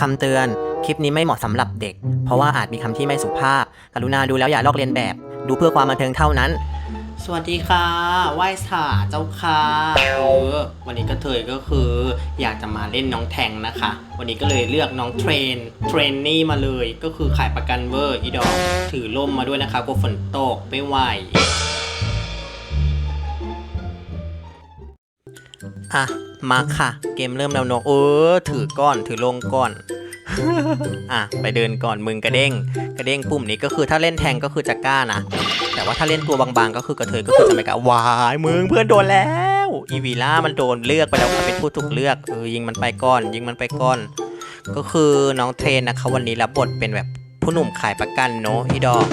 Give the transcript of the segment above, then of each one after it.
คำเตือน คลิปนี้ไม่เหมาะสำหรับเด็ก เพราะว่าอาจมีคำที่ไม่สุภาพ กรุณาดูแล้วอย่าลอกเลียนแบบ ดูเพื่อความบันเทิงเท่านั้น สวัสดีค่ะ ไหว้สาเจ้าค่ะเออวันนี้ก็เทยก็คืออยากจะมาเล่นน้องแทงนะคะ วันนี้ก็เลยเลือกน้องเทรน เทรนนี่มาเลย ก็คือขายประกันเวอร์อีดอกถือล่มมาด้วยนะคะกลัวฝนตกไม่ไหวอะ มาค่ะ เกมเริ่มแล้วเนอะเออ ถือก้อนถือลงก่อน อะ ไปเดินก่อนมึงกระเด้ง กระเด้งปุ่มนี้ก็คือถ้าเล่นแทงก็คือจะกล้านะ แต่ว่าถ้าเล่นตัวบางๆ ก็คือกระเทยก็คือจะไม่กล้าวายมึงเพื่อนโดนแล้ว อีวีล่ามันโดนเลือกไปแล้วเป็นผู้ถูกเลือกเออยิงมันไปก่อน ยิงมันไปก่อน ก็คือน้องเทรนนะคะวันนี้รับบทเป็นแบบผู้หนุ่มขายประกันเนอะอีดอก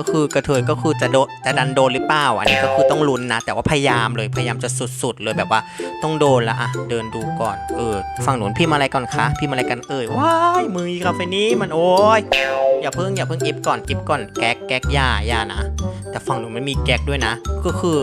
ก็คือกระเทยก็คือจะโดนจะดันโดนหรือเปล่าอันนี้ก็คือต้องลุ้นนะ แต่ว่าพยายามเลยพยายามจะสุดๆเลยแบบว่าต้องโดนละอะเดินดูก่อนเออฝั่งหนุนพี่มาอะไรก่อนคะพี่มาอะไรกันเอ่ยว้ายมืออีกาเฟนี้มันโอ้ยอย่าเพิ่งอย่าเพิ่งอิฟก่อนอิฟก่อนแก๊กแก๊กย่าย่านะแต่ฝั่งหนูมันมีแก๊กด้วยนะ ก็คือ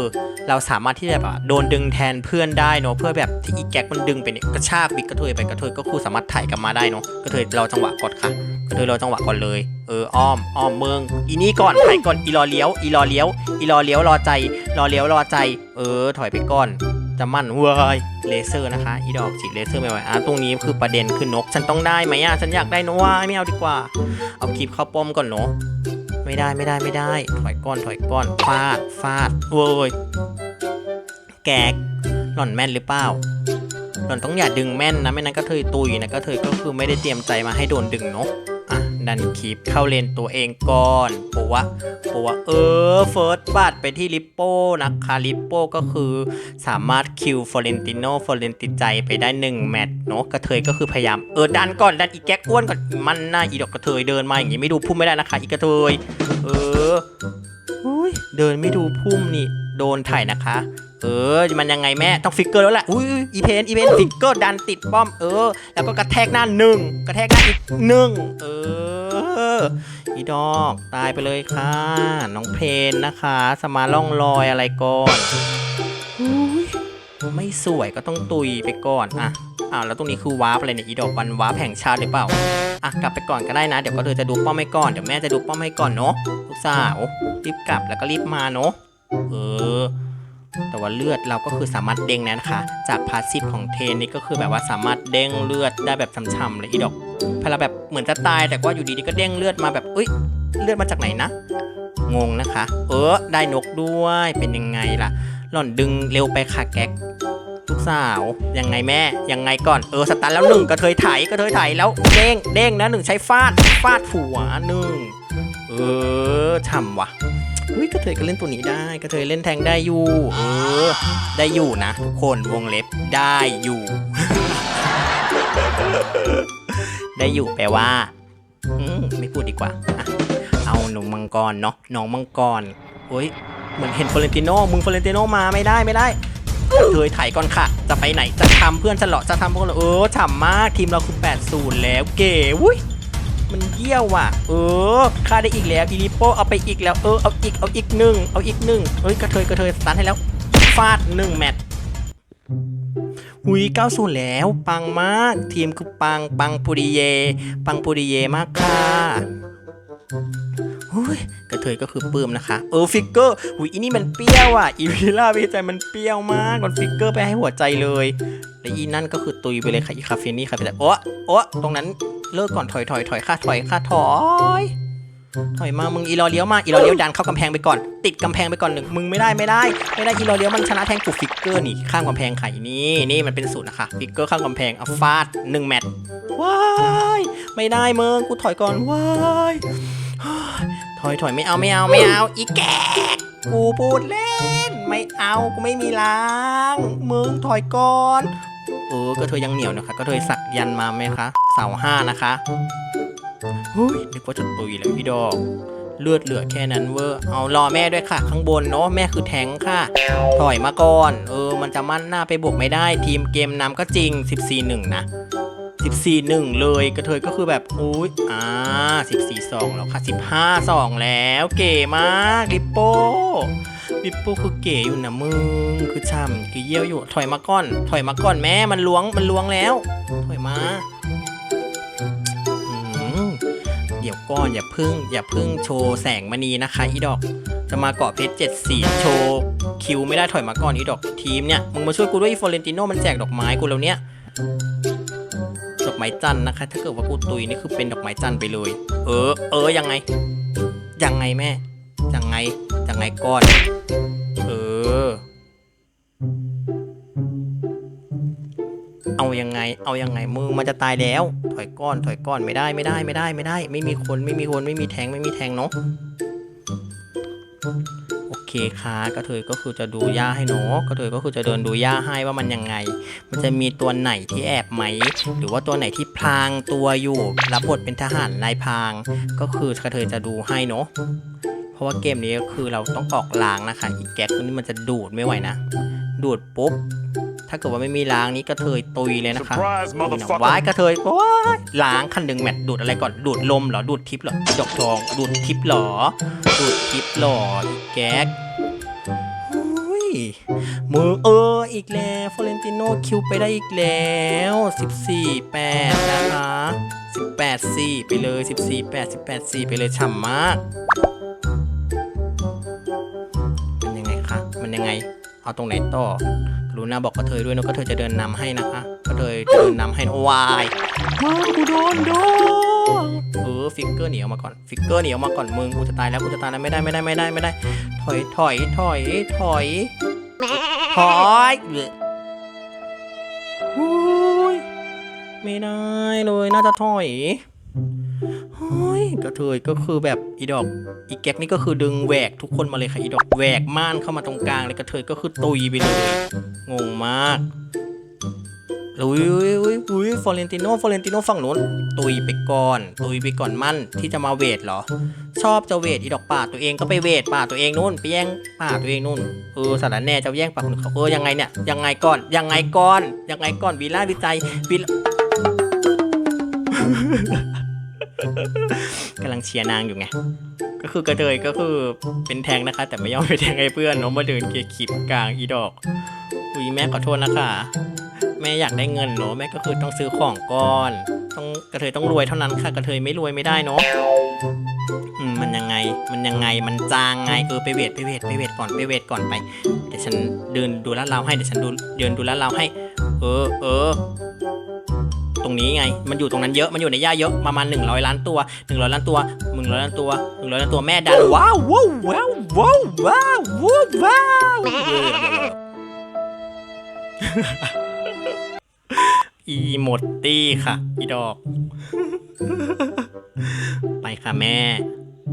เราสามารถที่จะแบบว่าโดนดึงแทนเพื่อนได้เนอะเพื่อแบบที่อีแก๊กมันดึงไปเนี่ยกระชากบิดกระเทยไปกระเทยก็คือสามารถถ่ายกลับมาได้เนอะกระเทยเราจังหวะกดค่ะ กระเทยราจังหวะก่อนเลย เอออ้อมอ้อมเมืองอีนี่ก่อนถ่ายก่อนอีรอเลี้ยวอีรอเลี้ยวอีรอเลี้ยวรอใจรอเลี้ยวรอใจ เออ ถอยไปก่อนจะมั่นเว้ยเลเซอร์นะคะอีดอกฉีดเลเซอร์ไม่ไหวอะตรงนี้คือประเด็นคือนก ฉันต้องได้ไหมอะฉันอยากได้นกว่าไม่เอาดีกว่า เอาคลิปเข้าป้อมก่อนเนาะไม่ได้ไม่ได้ไม่ได้ ถอยก้อนถอยก้อนฟาดฟาดเว้ยแกกหล่อนแม่นหรือเปล่าหล่อนต้องอย่าดึงแม่นนะไม่นั้นก็เทยตุยนะก็เทยก็คือไม่ได้เตรียมใจมาให้โดนดึงเนาะ ดันคลิปเข้าเลนตัวเองก่อนปะวะปะวะเออเฟิร์สบัตไปที่ลิปโป้นะคะลิปโป้ก็คือสามารถคิวฟอเรนติโนฟอเรนติใจไปได้ 1 แมตช์เนาะกระเทยก็คือพยายามเออดันก่อนดันอีแก๊กอ้วนก่อนมันหน้าอีดอกกระเทยเดินมาอย่างงี้ไม่ดูพุ่มไม่ได้นะคะ อีกระเทยเอออุ้ยเดินไม่ดูพุ่มนี่โดนถ่ายนะคะเออ มันยังไงแม่ ต้องฟิกเกอร์แล้วแหละ อุ้ยอีเพน อีเพน ฟิกเกอร์ดันติดป้อม เออ แล้วก็กระแทกหน้าหนึ่ง กระแทกหน้าอีกหนึ่ง เออ ออีดอกตายไปเลยค่ะ น้องเพนนะคะ สมาล่องลอยอะไรก่อนอุ๊ยไม่สวยก็ต้องตุยไปก่อนอะอ้าวแล้วตรงนี้คือวาร์ปอะไรเนี่ยอีดอกวันวาร์ปแห่งชาติหรือเปล่าอะกลับไปก่อนก็ได้นะเดี๋ยวก็เธอจะดูป้อมให้ก่อนเดี๋ยวแม่จะดูป้อมให้ก่อนเนาะลูกสาวรีบกลับแล้วก็รีบมาเนาะเออแต่ว่าเลือดเราก็คือสามารถเด้งนะคะ จากพาสซีฟของเทนนี่ก็คือแบบว่าสามารถเด้งเลือดได้แบบช่ำๆเลยอีดอก พอเราแบบเหมือนจะตายแต่ว่าอยู่ดีๆก็เด้งเลือดมาแบบเอ้ยเลือดมาจากไหนนะ งงนะคะ เออได้นกด้วยเป็นยังไงล่ะ หล่อนดึงเร็วไปค่ะแก๊กลูกสาวยังไงแม่ยังไงก่อนเออสตาร์แล้วหนึ่งกระเทยไถกระเทยไถแล้วเด้งเด้งนะหนึ่งใช้ฟาดฟาดผัวหนึ่งเออฉ่ำวะอุ้ยกระเทยก็เล่นตัวนี้ได้กระเทยเล่นแทงได้อยู่เออได้อยู่นะทุกคนวงเล็บได้อยู่ ได้อยู่แปลว่าอืมไม่พูดดีกว่าอะเอาหนุ่มมังกรเนาะน้องมังกรโอ้ยเหมือนเห็นฟลอเรนติโนมึงฟลอเรนติโนมาไม่ได้ไม่ได้เธอถ่ายก่อนค่ะ จะไปไหนจะทำเพื่อนฉันเหรอจะทำพวกเราเออฉ่ำมากทีมเราคือ80แล้วเก๋วุ้ยมันเยี่ยวว่ะ เออฆ่าได้อีกแล้วอีลิโปเอาไปอีกแล้วเออเอาอีกเอาอีกหนึ่งเอาอีกหนึ่งเอ้ยกระเทยกระเทยสตาร์ทให้แล้วฟาดหนึ่งแมตช์ หุย90แล้ว ปังมาก ทีมคือปังปังปุริเย ปังปุริเยมากค่ะเฮ้ยกระเทยก็คือปื้มนะคะ เออฟิกเกอร์หุยอีนี่มันเปรี้ยวอะอีวิล่าพี่ใจมันเปรี้ยวมากมันฟิกเกอร์ไปให้หัวใจเลยและอีนั่นก็คือตุยไปเลยค่ะอีคาเฟนี่ค่ะพี่ใจโอ้โอ้ตรงนั้นเลิกก่อนถอยถอยถอยค่ะถอยค่ะถอย ถอยมา มึงอีรอเลี้ยวมา อีรอเลี้ยวดันเข้ากำแพงไปก่อน ติดกำแพงไปก่อนหนึ่ง มึงไม่ได้ไม่ได้ ไม่ได้อีรอเลี้ยวมันชนะแทงกูฟิกเกอร์นี่ข้ามกำแพงไข่นี่นี่มันเป็นสูตรนะคะฟิกเกอร์ข้ามกำแพงเอาฟาดหนึ่งแมตช์ว้ายไม่ได้มึงกูถอยก่อนว้ายถอยถอยไม่เอาไม่เอาไม่เอาอีแกกกูพูดเล่น ไม่เอากูไม่มีล้างมึงถอยก่อนเออก็เธอยังเหนียวนะคะก็เธอสักยันมาไหมคะเสาห้านะคะ เฮ้ยนึกว่าจะตุยแล้วพี่ดอกเลือดเหลือแค่นั้นเวอร์เอารอแม่ด้วยค่ะ ข้างบนเนาะแม่คือแทงค่ะ ถอยมาก่อน เออ มันจะมั่นหน้าไปบวกไม่ได้ ทีมเกมนำก็จริง 14-1 นะ 14 1 เลยกระเทยก็คือแบบอุ้ยอ่า14 2 แล้วค่ะ 15 2 แล้วเก๋มากลิปโป้ลิปโป้คือเก๋อยู่นะมึง คือช่ำคือเยี่ยวอยู่ ถอยมาก่อน ถอยมาก่อนแม่มันล้วงมันล้วงแล้ว ถอยมา ดี๋ยวก่อนอย่าพึ่ง อย่าพึ่งโชว์แสงมณีนะคะอีดอก จะมาเกาะเพชรเจ็ดสีโชว์คิวไม่ได้ถอยมาก่อนอีดอกทีมเนี่ยมึงมาช่วยกูด้วยอีฟอเรนติโนมันแจกดอกไม้กูแล้วเนี่ยดอกไม้จันนะคะ ถ้าเกิดว่ากูตุยนี่คือเป็นดอกไม้จันไปเลย เออ เออยังไง ยังไงแม่ยังไงยังไงก่อน เออ เอายังไง เอายังไงมึงมันจะตายแล้ว ถอยก้อน ถอยก้อนไม่ได้ไม่ได้ไม่ได้ไม่ได้ ไม่มีคนไม่มีคนไม่มีแทงไม่มีแทงเนาะโอเคค่ะกระเทยก็คือจะดูย่าให้เนาะกระเทยก็คือจะเดินดูย่าให้ว่ามันยังไง มันจะมีตัวไหนที่แอบไหม หรือว่าตัวไหนที่พลางตัวอยู่รับบทเป็นทหารนายพราง ก็คือกระเทยจะดูให้เนาะเพราะว่าเกมนี้ก็คือเราต้องออกล้างนะคะอีกแก๊กตัวนี้มันจะดูดไม่ไหวนะ ดูดปุ๊บ ถ้าเกิดว่าไม่มีล้างนี้กระเทยตุยเลยนะคะ Surprise, ว้าย motherfucker! กระเทยว้ายล้างคันหนึ่งแมทดูดอะไรก่อนดูดลมเหรอดูดทิปเหรอดอกทองดูดทิปเหรอดูดทิปเหรออีกแก๊กอุ้ยมือเอออีกแล้วฟอเรนติโนคิวไปได้อีกแล้ว 14 8 นะคะ18 4 ไปเลย 14 8 18 4 ไปเลยฉ่ำมาก มันยังไงคะ มันยังไง เอาตรงไหนต่อ กรุณาบอกกระเทยด้วยนะกระเทยจะเดินนำให้นะคะกระเทยจะเดินนำให้นะวายมึงกูโดนโดนเออฟิกเกอร์หนีออกมาก่อนฟิกเกอร์หนีออกมาก่อนมึงกูจะตายแล้วกูจะตายแล้วไม่ได้ไม่ได้ไม่ได้ไม่ได้ ถอยถอยถอยถอยถอยเอ้ยอุ้ยไม่ได้เลยน่าจะถอย เฮ้ยกระเทยก็คือแบบอีดอกอีแก๊กนี่ก็คือดึงแหวกทุกคนมาเลยค่ะอีดอกแหวกม่านเข้ามาตรงกลางเลยกระเทยก็คือตุยไปเลยงงมากอุ้ยอุ้ยอุ้ยอุ้ยฟอเรนติโนฟอเรนติโนฝั่งนู้นตุยไปก่อน ตุยไปก่อนมั่นที่จะมาเวทเหรอ ชอบจะเวทอีดอกป่าตัวเองก็ไปเวทป่าตัวเองนู่นไปแย่งป่าตัวเองนู่นเออสารแน่จะแย่งป่าคนอื่นเขาเออยังไงเนี่ยยังไงก่อนยังไงก่อนยังไงก่อนวีล่าวิจัยวีล่า กำลังเชียร์นางอยู่ไง ก็คือกระเทยก็คือเป็นแทงนะคะ แต่ไม่ยอมไปแทงให้เพื่อนเนาะมาเดินเกียร์คลิปกลางอีดอกอุ้ยแม่ขอโทษนะคะ แม่อยากได้เงินเนาะแม่ก็คือต้องซื้อของก่อน ต้องกระเทยต้องรวยเท่านั้นค่ะ กระเทยไม่รวยไม่ได้เนาะอืมมันยังไงมันยังไงมันจางไงเออไปเวทไปเวทไปเวทก่อนไปเวทก่อนไปเดี๋ยวฉันเดินดูลาดเราให้เดี๋ยวฉันดูเดินดูลาดเราให้ เออเออ ตรงนี้ไง มันอยู่ตรงนั้นเยอะ มันอยู่ในหญ้าเยอะ ประมาณ 100 ล้านตัว 100 ล้านตัว100ล้านตัว100ล้านตัวแม่ดันว้าวว้าวว้าวว้าวว้าวว้าวอีหมดตี้ค่ะ อีดอก ไปค่ะแม่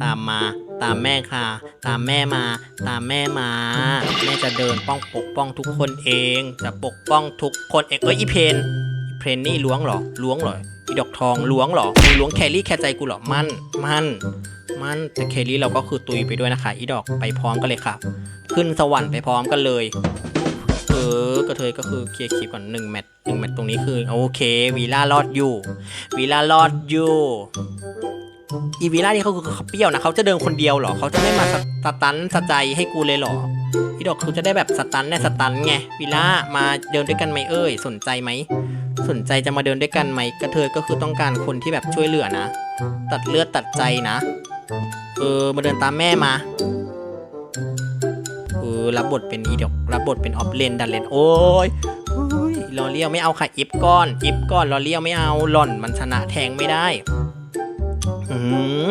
ตามมา ตามแม่ค่ะ ตามแม่มา ตามแม่มา แม่จะเดินป้องปกป้องทุกคนเอง จะปกป้องทุกคนเอง เอ้ยอีเพน เพรนนี่ล้วงเหรอล้วงเหรออีดอกทองล้วงเหรอมึงล้วงแครี่แค่ใจกูเหรอมันมันมันแต่แครี่เราก็คือตุยไปด้วยนะคะ อีดอกไปพร้อมกันเลยค่ะ ขึ้นสวรรค์ไปพร้อมกันเลยเออกระเทยก็คือเคลียร์คลิปก่อนหนึ่งแมตช์หนึ่งแมตช์ตรงนี้คือโอเควีล่ารอดอยู่วีล่ารอดอยู่อีวีล่านี่เขาคือเขาเปรี้ยวนะเขาจะเดินคนเดียวเหรอเขาจะไม่มาสสตันสใจให้กูเลยเหรออีดอกคือจะได้แบบสตันเนี่ยสตันไงวีล่ามาเดินด้วยกันไหมเอ้ยสนใจไหม สนใจจะมาเดินด้วยกันไหมกระเทยก็คือต้องการคนที่แบบช่วยเหลือนะ ตัดเลือดตัดใจนะ เออมาเดินตามแม่มาเออรับบทเป็นอีดอกรับบทเป็นออฟเลนดันเลนโอ้ยอุ้ยลอเลียวไม่เอาค่ะอิฟก้อนอิฟก้อนลอเลียวไม่เอาหล่อนมันชนะแทงไม่ได้ อื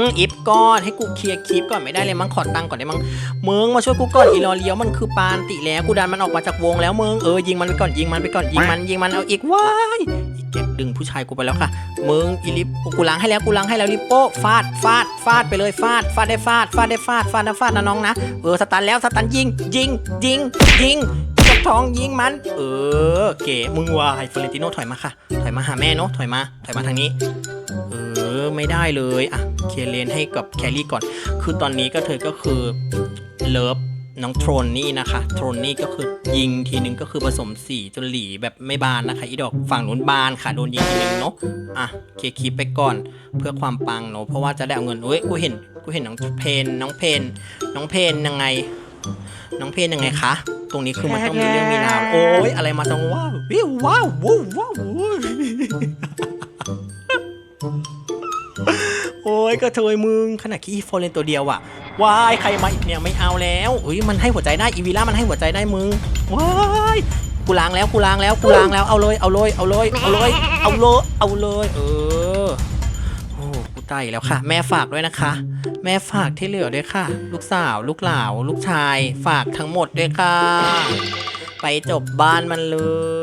มอิฟก้อนให้กูเคลียร์คลิปก่อนไม่ได้เลยมั้งขอตังค์ก่อนได้มั้งมึงมาช่วยกูก่อนอีลอเลียวมันคือปานติแล้วกูดันมันออกมาจากวงแล้วมึงเออยิงมันไปก่อนยิงมันไปก่อนยิงมันยิงมันเอาอีกว้ายอีกเก็บดึงผู้ชายกูไปแล้วค่ะมึงอีลิปกูล้างให้แล้วกูล้างให้แล้วลิปโป้ฟาดฟาดฟาดไปเลยฟาดฟาดได้ฟาดฟาดได้ฟาดฟาดนะฟาดนะน้องนะเออสตันแล้วสตันยิงยิงยิงยิงจกท้องยิงมัน เออเก๋มึงวายฟลอเรนติโนถอยมาค่ะ ถอยมาหาแม่เนาะถอยมาถอยมาทางนี้เออ ไม่ได้เลยอะเคเลนให้กับแครี่ก่อน คือตอนนี้ก็เธอก็คือเลิฟน้องโทรนนี่นะคะ โทรนนี่ก็คือยิงทีนึงก็คือผสมสีจนหลีแบบไม่บานนะคะ อีดอกฝั่งนู้นบานค่ะ โดนยิงทีนึงเนาะ อะเคคลิปไปก่อนเพื่อความปังเนาะ เพราะว่าจะได้เอาเงินเอ้ย กูเห็น กูเห็นน้องเพน น้องเพน น้องเพนยังไง น้องเพนยังไงคะ ตรงนี้คือมันต้องมีเรื่องมีราว โอ้ยอะไรมาจังว้าววิวว้าวว้าวว้าว ยกระเทยมึงขนาดขี้โฟเลนตัวเดียวอะวายใครมาอีกเนี่ยไม่เอาแล้วเฮ้ยมันให้หัวใจได้อีวีล่ามันให้หัวใจได้มึงว้ายกูล้างแล้วกูล้างแล้วกูล้างแล้วเอาเลยเอาเลยเอาเลยเอาเลยเอาเลยเอาเลยเออโอ้กูตายแล้วค่ะ แม่ฝากด้วยนะคะ แม่ฝากที่เหลือด้วยค่ะ ลูกสาว ลูกหลาว ลูกชาย ฝากทั้งหมดด้วยค่ะ ไปจบบ้านมันเลย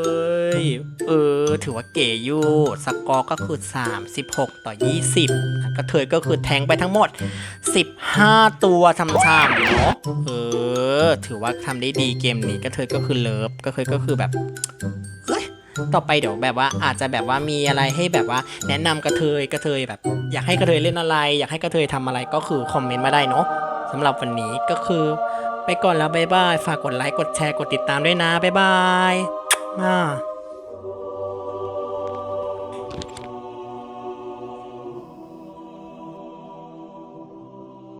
เออ ถือว่าเก๋อยู่ สกอร์ก็คือ 36 ต่อ 20นะก็เธอก็คือแทงไปทั้งหมด 15 ตัวทำชามเนาะ เออ ถือว่าทำได้ดีเกมนี้ก็เธอก็คือเลิฟก็เคยก็คือแบบเอ้ยต่อไปเดี๋ยวแบบว่าอาจจะแบบว่ามีอะไรให้แบบว่าแนะนำกระเทยกระเทยแบบ อยากให้กระเทยเล่นอะไร อยากให้กระเทยทำอะไรก็คือคอมเมนต์มาได้เนาะสำหรับวันนี้ก็คือ ไปก่อนแล้วบ๊ายบาย ฝากกดไลค์กดแชร์กดติดตามด้วยนะบ๊ายบายอ่า